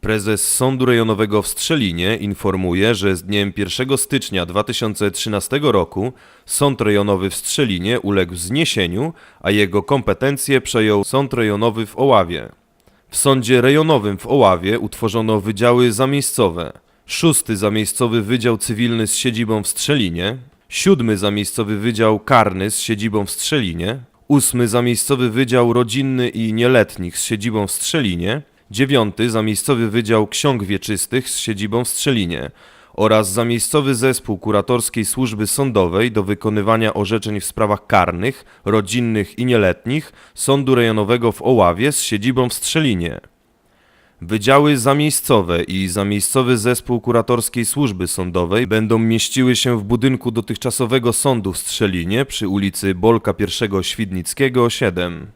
Prezes Sądu Rejonowego w Strzelinie informuje, że z dniem 1 stycznia 2013 roku Sąd Rejonowy w Strzelinie uległ zniesieniu, a jego kompetencje przejął Sąd Rejonowy w Oławie. W Sądzie Rejonowym w Oławie utworzono wydziały zamiejscowe. Szósty zamiejscowy Wydział Cywilny z siedzibą w Strzelinie, siódmy zamiejscowy Wydział Karny z siedzibą w Strzelinie, ósmy zamiejscowy Wydział Rodzinny i Nieletnich z siedzibą w Strzelinie, dziewiąty zamiejscowy Wydział Ksiąg Wieczystych z siedzibą w Strzelinie oraz zamiejscowy zespół kuratorskiej służby sądowej do wykonywania orzeczeń w sprawach karnych, rodzinnych i nieletnich Sądu Rejonowego w Oławie z siedzibą w Strzelinie. Wydziały zamiejscowe i zamiejscowy zespół kuratorskiej służby sądowej będą mieściły się w budynku dotychczasowego sądu w Strzelinie przy ulicy Bolka I Świdnickiego 7.